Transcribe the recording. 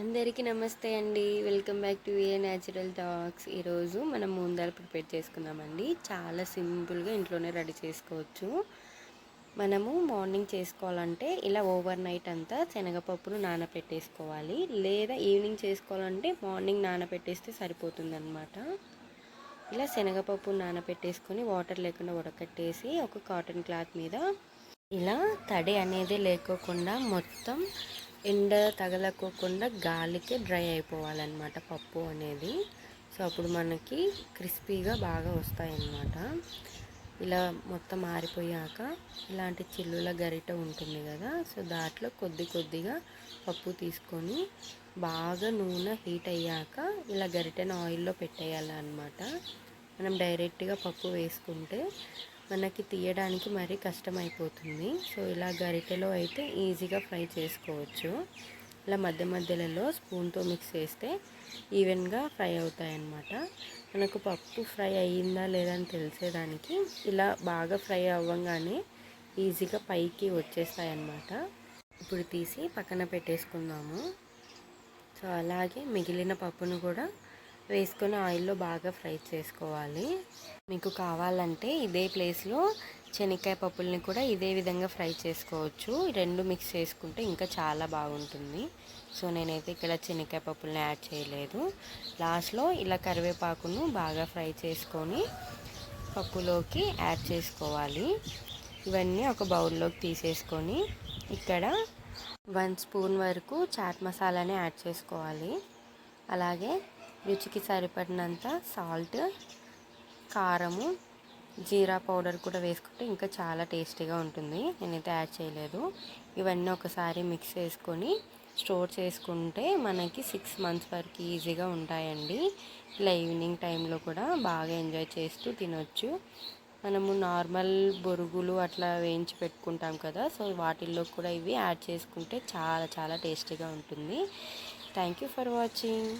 అందరికీ నమస్తే అండి. Welcome back to a natural talks. ఈరోజు మనం ముందర ప్రిపేర్ చేసుకుందామండి. చాలా సింపుల్గా ఇంట్లోనే రెడీ చేసుకోవచ్చు. మనము మార్నింగ్ చేసుకోవాలంటే ఇలా ఓవర్ నైట్ అంతా శనగపప్పును నానబెట్టేసుకోవాలి లేదా ఈవినింగ్ చేసుకోవాలంటే మార్నింగ్ నానబెట్టేస్తే సరిపోతుందన్నమాట. ఇలా శనగపప్పు నానబెట్టేసుకొని వాటర్ లేకుండా ఉడకట్టేసి ఒక కాటన్ క్లాత్ మీద ఇలా తడి అనేది లేకోకుండా మొత్తం ఎండ తగలకోకుండా గాలికి డ్రై అయిపోవాలన్నమాట పప్పు అనేది. సో అప్పుడు మనకి క్రిస్పీగా బాగా వస్తాయన్నమాట. ఇలా మొత్తం ఆరిపోయాక ఇలాంటి చిల్లుల గరిట ఉంటుంది కదా సో దాంట్లో కొద్ది కొద్దిగా పప్పు తీసుకొని బాగా నూనె హీట్ అయ్యాక ఇలా గరిటెను ఆయిల్లో పెట్టేయాలన్నమాట. మనం డైరెక్ట్గా పప్పు వేసుకుంటే మనకి తీయడానికి మరీ కష్టమైపోతుంది. సో ఇలా గరిటెలో అయితే ఈజీగా ఫ్రై చేసుకోవచ్చు. ఇలా మధ్య మధ్యలలో స్పూన్తో మిక్స్ చేస్తే ఈవెన్గా ఫ్రై అవుతాయి అన్నమాట మనకు పప్పు ఫ్రై అయ్యిందా లేదా అని తెలిసేదానికి ఇలా బాగా ఫ్రై అవ్వగానే ఈజీగా పైకి వచ్చేస్తాయన్నమాట. ఇప్పుడు తీసి పక్కన పెట్టేసుకుందాము. సో అలాగే మిగిలిన పప్పును కూడా వేసుకొని ఆయిల్లో బాగా ఫ్రై చేసుకోవాలి. మీకు కావాలంటే ఇదే ప్లేస్లో శనక్కాయ పప్పుల్ని కూడా ఇదే విధంగా ఫ్రై చేసుకోవచ్చు. రెండు మిక్స్ చేసుకుంటే ఇంకా చాలా బాగుంటుంది. సో నేనైతే ఇక్కడ శనక్కాయ పప్పుల్ని యాడ్ చేయలేదు. లాస్ట్లో ఇలా కరివేపాకును బాగా ఫ్రై చేసుకొని పప్పులోకి యాడ్ చేసుకోవాలి. ఇవన్నీ ఒక బౌల్లోకి తీసేసుకొని ఇక్కడ వన్ స్పూన్ వరకు చాట్ మసాలాని యాడ్ చేసుకోవాలి. అలాగే రుచికి సరిపడినంత సాల్ట్ కారము జీరా పౌడర్ కూడా వేసుకుంటే ఇంకా చాలా టేస్టీగా ఉంటుంది. నేనైతే యాడ్ చేయలేదు. ఇవన్నీ ఒకసారి మిక్స్ చేసుకొని స్టోర్ చేసుకుంటే మనకి సిక్స్ మంత్స్ వరకు ఈజీగా ఉంటాయండి. ఇలా ఈవినింగ్ టైంలో కూడా బాగా ఎంజాయ్ చేస్తూ తినొచ్చు. మనము నార్మల్ బొరుగులు అట్లా వేయించి పెట్టుకుంటాం కదా సో వాటిల్లో కూడా ఇవి యాడ్ చేసుకుంటే చాలా చాలా టేస్టీగా ఉంటుంది. Thank you for watching